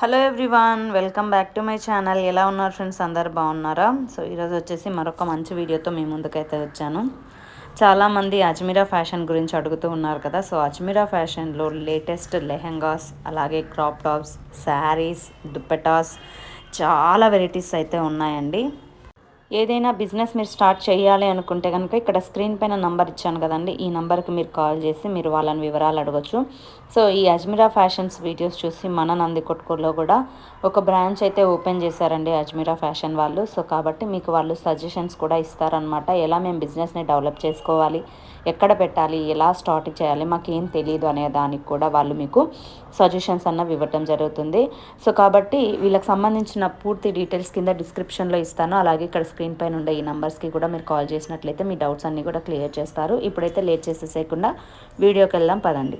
Hello everyone welcome back to my channel. ఎలా ఉన్నారు friends? అందరు బాగున్నారా? సో ఈరోజు వచ్చేసి మరొక మంచి వీడియోతో మీ ముందుకైతే వచ్చాను. చాలామంది అజ్మీరా ఫ్యాషన్ గురించి అడుగుతూ ఉన్నారు కదా. సో అజ్మీరా ఫ్యాషన్లో లేటెస్ట్ లెహెంగాస్ అలాగే క్రాప్ టాప్స్ శారీస్ దుప్పటాస్ చాలా వెరైటీస్ అయితే ఉన్నాయండి. ఏదైనా బిజినెస్ మీరు స్టార్ట్ చేయాలి అనుకుంటే కనుక ఇక్కడ స్క్రీన్ పైన నంబర్ ఇచ్చాను కదండి. ఈ నంబర్కి మీరు కాల్ చేసి మీరు వాళ్ళని వివరాలు అడగచ్చు. సో ఈ అజ్మీరా ఫ్యాషన్స్ వీడియోస్ చూసి మన నందికొట్కూరులో కూడా ఒక బ్రాంచ్ అయితే ఓపెన్ చేశారండి అజ్మీరా ఫ్యాషన్ వాళ్ళు. సో కాబట్టి మీకు వాళ్ళు సజెషన్స్ కూడా ఇస్తారనమాట ఎలా మేము బిజినెస్ని డెవలప్ చేసుకోవాలి ఎక్కడ పెట్టాలి ఎలా స్టార్ట్ చేయాలి మాకేం తెలియదు అనే దానికి కూడా వాళ్ళు మీకు సజెషన్స్ అన్నవి ఇవ్వటం జరుగుతుంది. సో కాబట్టి వీళ్ళకి సంబంధించిన పూర్తి డీటెయిల్స్ కింద డిస్క్రిప్షన్లో ఇస్తాను. అలాగే ఇక్కడ స్క్రీన్ పైన ఉండే ఈ నెంబర్స్కి కూడా మీరు కాల్ చేసినట్లయితే మీ డౌట్స్ అన్నీ కూడా క్లియర్ చేస్తారు. ఇప్పుడైతే లేట్ చేసేసేయకుండా వీడియోకి వెళ్దాం పదండి.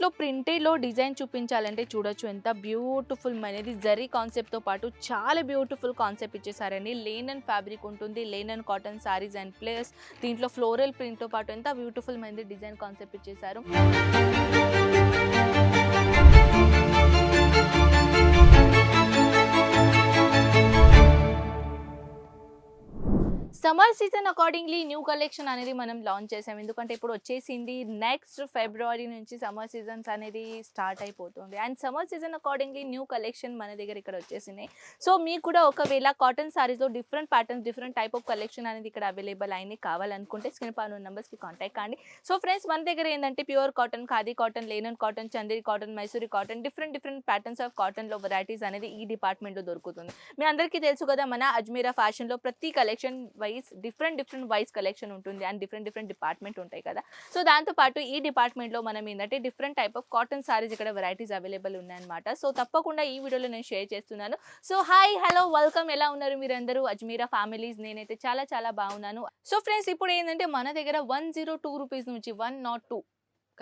దీంట్లో ప్రింటెడ్లో డిజైన్ చూపించాలంటే చూడొచ్చు. ఎంత బ్యూటిఫుల్ అనేది జరీ కాన్సెప్ట్తో పాటు చాలా బ్యూటిఫుల్ కాన్సెప్ట్ ఇచ్చేసారండి లేనన్ ఫ్యాబ్రిక్ ఉంటుంది linen cotton saris and plus దీంట్లో ఫ్లోరల్ ప్రింట్తో పాటు ఎంత బ్యూటిఫుల్ అనేది డిజైన్ కాన్సెప్ట్ ఇచ్చేసారు summer season accordingly new collection అనేది మనం లాంచ్ చేసాం. ఎందుకంటే ఇప్పుడు వచ్చేసింది నెక్స్ట్ ఫిబ్రవరి నుంచి సమ్మర్ సీజన్స్ అనేది స్టార్ట్ అయిపోతుంది. And summer season accordingly new collection మన దగ్గర ఇక్కడ వచ్చేసినాయి సో మీకు కూడా ఒకవేళ cotton సారీస్లో different patterns different type of collection అనేది ఇక్కడ అవైలబుల్ అయినాయి కావాలనుకుంటే స్క్రీన్ పైన నెంబర్స్కి కాంటాక్ట్ కాండి సో ఫ్రెండ్స్ మన దగ్గర ఏంటంటే pure cotton khadi cotton linen cotton Chanderi cotton Mysuri cotton different different patterns of కాటన్లో వెరైటీస్ అనేది ఈ డిపార్ట్మెంట్లో దొరుకుతుంది. మీ అందరికీ తెలుసు కదా మన అజ్మీరా ఫ్యాషన్లో ప్రతి collection wise different different wise collection ఉంటుంది అండ్ డిఫరెంట్ డిఫరెంట్ డిపార్ట్మెంట్ ఉంటాయి కదా. సో దాంతోపాటు ఈ డిపార్ట్మెంట్లో మనం ఏంటంటే different type of cotton saris ఇక్కడ వెరైటీస్ అవైలబుల్ ఉన్నాయన్నమాట. సో తప్పకుండా ఈ వీడియోలో నేను షేర్ చేస్తున్నాను. సో హాయ్ హలో వెల్కమ్ ఎలా ఉన్నారు మీరందరూ? అజ్మీరా ఫ్యామిలీస్ నేనైతే చాలా చాలా బాగున్నాను. సో ఫ్రెండ్స్ ఇప్పుడు ఏంటంటే మన దగ్గర వన్ జీరో టూ రూపీస్ నుంచి one nought two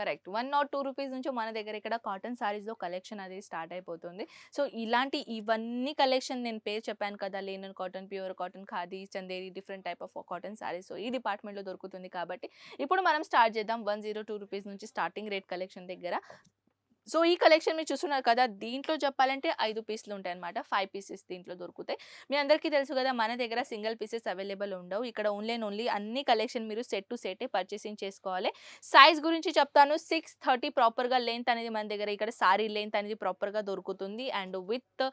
correct. One nought two rupees నుంచి మన దగ్గర ఇక్కడ కాటన్ సారీస్లో కలెక్షన్ అది స్టార్ట్ అయిపోతుంది. సో ఇలాంటి ఇవన్నీ కలెక్షన్ నేను పేరు చెప్పాను కదా linen cotton pure cotton khadi Chanderi different type of cotton saris. So ఈ డిపార్ట్మెంట్లో దొరుకుతుంది కాబట్టి ఇప్పుడు మనం స్టార్ట్ చేద్దాం వన్ జీరో టూ రూపీస్ నుంచి స్టార్టింగ్ రేట్ కలెక్షన్ దగ్గర. సో ఈ కలెక్షన్ మీరు చూస్తున్నారు కదా! దీంట్లో చెప్పాలంటే ఐదు పీసులు ఉంటాయి అనమాట ఫైవ్ పీసెస్ దీంట్లో దొరుకుతాయి. మీ అందరికీ తెలుసు కదా! మన దగ్గర సింగిల్ పీసెస్ అవైలబుల్ ఉండవు. ఇక్కడ ఓన్లీ అండ్ ఓన్లీ అన్ని కలెక్షన్ మీరు సెట్ టు సెటే పర్చేసింగ్ చేసుకోవాలి. సైజ్ గురించి చెప్తాను. సిక్స్ థర్టీ ప్రాపర్గా లెంత్ అనేది మన దగ్గర ఇక్కడ సారీ లెంత్ అనేది ప్రాపర్గా దొరుకుతుంది. And with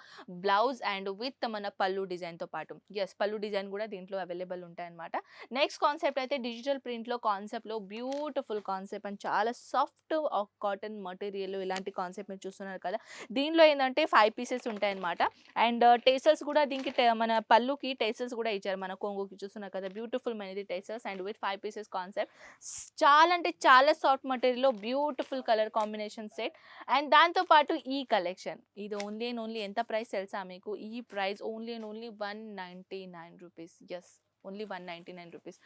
blouse and with మన పళ్ళు డిజైన్తో పాటు. ఎస్ పళ్ళు డిజైన్ కూడా దీంట్లో అవైలబుల్ ఉంటాయి అనమాట నెక్స్ట్ కాన్సెప్ట్ అయితే డిజిటల్ ప్రింట్లో కాన్సెప్ట్లో బ్యూటిఫుల్ కాన్సెప్ట్ అండ్ చాలా సాఫ్ట్ కాటన్ మటీరియల్ ఇలాంటి కాన్సెప్ట్ మీరు చూస్తున్నారు కదా దీనిలో ఏంటంటే ఫైవ్ పీసెస్ ఉంటాయన్నమాట. అండ్ uh, టేసల్స్ కూడా దీనికి మన పళ్ళుకి టేసల్స్ కూడా ఇచ్చారు మన కొంగుకి చూస్తున్నారు కదా బ్యూటిఫుల్ అనేది tassels and with five pieces concept చాలా అంటే చాలా soft మటీరియల్లో beautiful colour combination set and దాంతోపాటు ఈ కలెక్షన్ ఇది ఓన్లీ అండ్ ఓన్లీ ఎంత ప్రైస్ తెలుసా మీకు? ఈ price only and only one ninety nine rupees yes only one ninety nine rupees.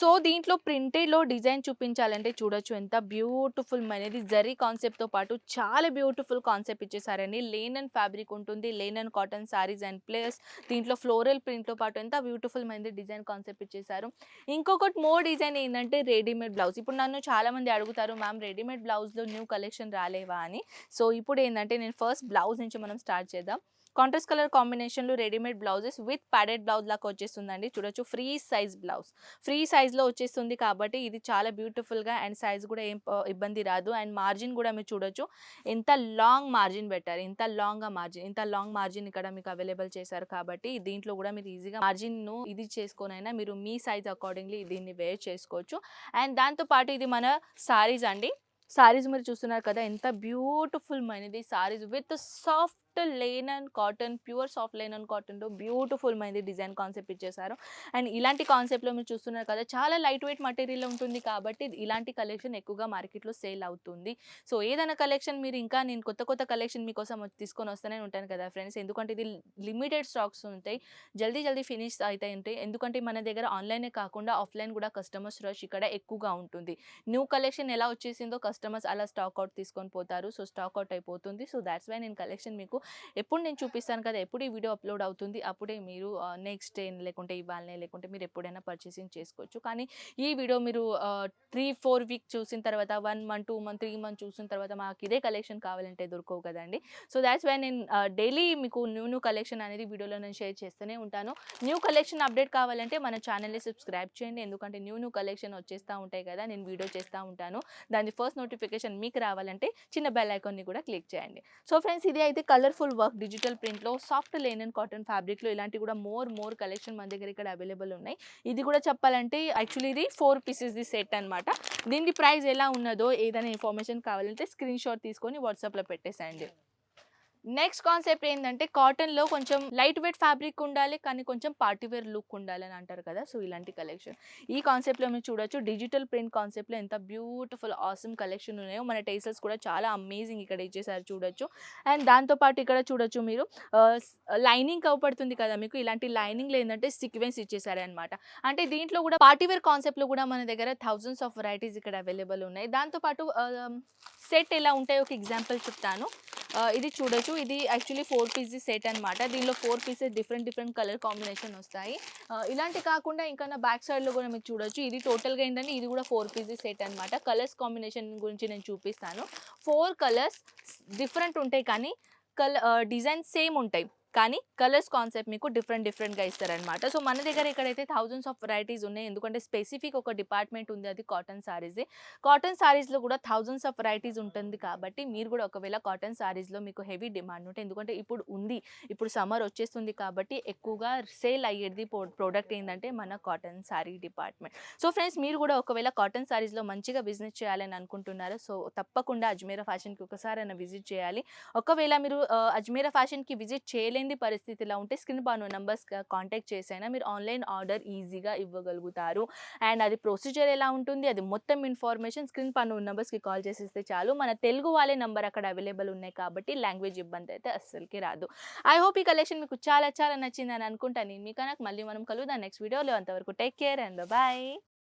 So దీంట్లో ప్రింటెడ్లో డిజైన్ చూపించాలంటే చూడొచ్చు ఎంత బ్యూటిఫుల్ అనేది. జరీ కాన్సెప్ట్తో పాటు చాలా బ్యూటిఫుల్ కాన్సెప్ట్ ఇచ్చేసారండి లేనన్ ఫ్యాబ్రిక్ ఉంటుంది. Linen cotton saris and plus దీంట్లో ఫ్లోరల్ ప్రింట్తో పాటు ఎంత బ్యూటిఫుల్ అనేది డిజైన్ కాన్సెప్ట్ ఇచ్చేసారు ఇంకొకటి మోర్ డిజైన్ ఏంటంటే రెడీమేడ్ బ్లౌజ్. ఇప్పుడు నన్ను చాలామంది అడుగుతారు మ్యామ్ రెడీమేడ్ బ్లౌజ్లో న్యూ కలెక్షన్ రాలేవా? అని. సో ఇప్పుడు ఏంటంటే నేను ఫస్ట్ బ్లౌజ్ నుంచి మనం స్టార్ట్ చేద్దాం. కాంట్రాస్ట్ కలర్ కాంబినేషన్లో readymade blouses with padded blouse లాగా వచ్చేస్తుందండి. చూడొచ్చు ఫ్రీ సైజ్ బ్లౌజ్. ఫ్రీ సైజ్లో వచ్చేస్తుంది కాబట్టి ఇది చాలా బ్యూటిఫుల్గా అండ్ సైజ్ కూడా ఏం ఇబ్బంది రాదు. అండ్ మార్జిన్ కూడా మీరు చూడొచ్చు. ఎంత లాంగ్ మార్జిన్ పెట్టారు ఇంత లాంగ్గా మార్జిన్ ఇంత లాంగ్ మార్జిన్ ఇక్కడ మీకు అవైలబుల్ చేశారు కాబట్టి దీంట్లో కూడా మీరు ఈజీగా మార్జిన్ను ఇది చేసుకొనైనా మీరు మీ సైజ్ అకార్డింగ్లీ దీన్ని వేర్ చేసుకోవచ్చు. అండ్ దాంతోపాటు ఇది మన సారీస్ అండి. సారీస్ మీరు చూస్తున్నారు కదా ఎంత బ్యూటిఫుల్ మైనది saris with soft linen cotton pure soft linen కాటన్లో బ్యూటిఫుల్ మైంది డిజైన్ కాన్సెప్ట్ ఇచ్చేసారు. అండ్ ఇలాంటి కాన్సెప్ట్లో మీరు చూస్తున్నారు కదా చాలా లైట్ వెయిట్ మటీరియల్ ఉంటుంది కాబట్టి ఇలాంటి కలెక్షన్ ఎక్కువగా మార్కెట్లో సేల్ అవుతుంది. సో ఏదైనా కలెక్షన్ మీరు ఇంకా నేను కొత్త కొత్త కలెక్షన్ మీకోసం తీసుకొని వస్తూనే ఉంటాను కదా ఫ్రెండ్స్. ఎందుకంటే ఇది లిమిటెడ్ స్టాక్స్ ఉంటాయి. జల్దీ జల్దీ ఫినిష్ అవుతాయి ఉంటాయి ఎందుకంటే మన దగ్గర ఆన్లైనే కాకుండా ఆఫ్లైన్ కూడా కస్టమర్స్ రష్ ఇక్కడ ఎక్కువగా ఉంటుంది. న్యూ కలెక్షన్ ఎలా వచ్చేసిందో కస్టమర్స్ అలా స్టాక్ అవుట్ తీసుకొని పోతారు. సో స్టాక్ అవుట్ అయిపోతుంది. సో దాట్స్ వై నేను కలెక్షన్ మీకు ఎప్పుడు నేను చూపిస్తాను కదా ఎప్పుడు ఈ వీడియో అప్లోడ్ అవుతుంది అప్పుడే మీరు నెక్స్ట్ డే లేకుంటే ఇవాళనే లేకుంటే మీరు ఎప్పుడైనా పర్చేసింగ్ చేసుకోవచ్చు. కానీ ఈ వీడియో మీరు త్రీ ఫోర్ వీక్ చూసిన తర్వాత one month two month three month చూసిన తర్వాత మాకు ఇదే కలెక్షన్ కావాలంటే దొరకవు కదండి. సో దాట్స్ వై నేను డైలీ మీకు న్యూ న్యూ కలెక్షన్ అనేది వీడియోలో నేను షేర్ చేస్తూనే ఉంటాను. న్యూ కలెక్షన్ అప్డేట్ కావాలంటే మన ఛానల్ని సబ్స్క్రైబ్ చేయండి. ఎందుకంటే న్యూ న్యూ కలెక్షన్ వచ్చేస్తూ ఉంటాయి కదా నేను వీడియో చేస్తూ ఉంటాను. దాని ఫస్ట్ నోటిఫికేషన్ మీకు రావాలంటే చిన్న బెల్ ఐకాన్ని కూడా క్లిక్ చేయండి. సో ఫ్రెండ్స్ ఇది అయితే కలర్ కలర్ఫుల్ వర్క్ డిజిటల్ ప్రింట్లో సాఫ్ట్ లెనిన్ కాటన్ ఫ్యాబ్రిక్లో ఇలాంటి కూడా మోర్ మోర్ కలెక్షన్ మన దగ్గర ఇక్కడ అవైలబుల్ ఉన్నాయి. ఇది కూడా చెప్పాలంటే యాక్చువల్లీ ఇది ఫోర్ పీసెస్ ది సెట్ అనమాట దీనికి ప్రైస్ ఎలా ఉన్నదో ఏదైనా ఇన్ఫర్మేషన్ కావాలంటే స్క్రీన్ షాట్ తీసుకొని వాట్సాప్లో పెట్టేసేయండి. నెక్స్ట్ కాన్సెప్ట్ ఏంటంటే కాటన్లో కొంచెం లైట్ వెయిట్ ఫ్యాబ్రిక్ ఉండాలి కానీ కొంచెం పార్టీవేర్ లుక్ ఉండాలి అని అంటారు కదా. సో ఇలాంటి కలెక్షన్ ఈ కాన్సెప్ట్లో మీరు చూడొచ్చు డిజిటల్ ప్రింట్ కాన్సెప్ట్లో ఎంత బ్యూటిఫుల్ ఆసమ్ కలెక్షన్ ఉన్నాయో. మన టేసర్స్ కూడా చాలా అమేజింగ్ ఇక్కడ ఇచ్చేసారు చూడొచ్చు. అండ్ దాంతోపాటు ఇక్కడ చూడొచ్చు మీరు లైనింగ్ కవపడుతుంది కదా మీకు. ఇలాంటి లైనింగ్లో ఏంటంటే సీక్వెన్స్ ఇచ్చేసారు అనమాట అంటే దీంట్లో కూడా పార్టీవేర్ కాన్సెప్ట్లో కూడా మన దగ్గర థౌజండ్స్ ఆఫ్ వెరైటీస్ ఇక్కడ అవైలబుల్ ఉన్నాయి. దాంతోపాటు సెట్ ఎలా ఉంటాయో ఒక ఎగ్జాంపుల్ చెప్తాను. ఇది చూడొచ్చు. ఇది యాక్చువల్లీ ఫోర్ పీస్ సెట్ అనమాట దీనిలో four pieces different different colour combination వస్తాయి. ఇలాంటి కాకుండా ఇంకా బ్యాక్ సైడ్లో కూడా మీకు చూడొచ్చు. ఇది టోటల్గా ఏంటంటే ఇది కూడా ఫోర్ పీస్ సెట్ అనమాట కలర్స్ కాంబినేషన్ గురించి నేను చూపిస్తాను. ఫోర్ కలర్స్ డిఫరెంట్ ఉంటాయి కానీ కలర్ డిజైన్ సేమ్ ఉంటాయి. కానీ కలర్స్ కాన్సెప్ట్ మీకు డిఫరెంట్ డిఫరెంట్గా ఇస్తారనమాట సో మన దగ్గర ఇక్కడైతే థౌజండ్స్ ఆఫ్ వెరైటీస్ ఉన్నాయి ఎందుకంటే స్పెసిఫిక్ ఒక డిపార్ట్మెంట్ ఉంది అది కాటన్ సారీస్. కాటన్ సారీస్లో కూడా థౌజండ్స్ ఆఫ్ వెరైటీస్ ఉంటుంది కాబట్టి మీరు కూడా ఒకవేళ కాటన్ సారీస్లో మీకు హెవీ డిమాండ్ ఉంటుంది ఎందుకంటే ఇప్పుడు ఉంది ఇప్పుడు సమ్మర్ వచ్చేస్తుంది కాబట్టి ఎక్కువగా సేల్ అయ్యేది ప్రోడక్ట్ ఏంటంటే మన cotton sari department. So friends మీరు కూడా ఒకవేళ కాటన్ సారీస్లో మంచిగా బిజినెస్ చేయాలని అనుకుంటున్నారు సో తప్పకుండా అజ్మీరా ఫ్యాషన్కి ఒకసారి అయినా విజిట్ చేయాలి. ఒకవేళ మీరు ఆ, అజ్మీరా ఫ్యాషన్కి విజిట్ చేయలేని పరిస్థితిలో ఉంటే స్క్రీన్ పైన నంబర్స్ కాంటాక్ట్ చేసైనా మీరు ఆన్లైన్ ఆర్డర్ ఈజీగా ఇవ్వగలుగుతారు. అండ్ అది ప్రొసీజర్ ఎలా ఉంటుంది అది మొత్తం ఇన్ఫర్మేషన్ స్క్రీన్ పైన నెంబర్స్కి కాల్ చేసేస్తే చాలు. మన తెలుగు వాళ్ళే నంబర్ అక్కడ అవైలబుల్ ఉన్నాయి కాబట్టి లాంగ్వేజ్ ఇబ్బంది అయితే అస్సలకి రాదు. ఐ హోప్ ఈ కలెక్షన్ మీకు చాలా చాలా నచ్చిందని అనుకుంటాను నేను మీకు నాకు మళ్ళీ మనం కలుద్దాం నెక్స్ట్ వీడియోలో. అంతవరకు టేక్ కేర్ అండ్ బాయ్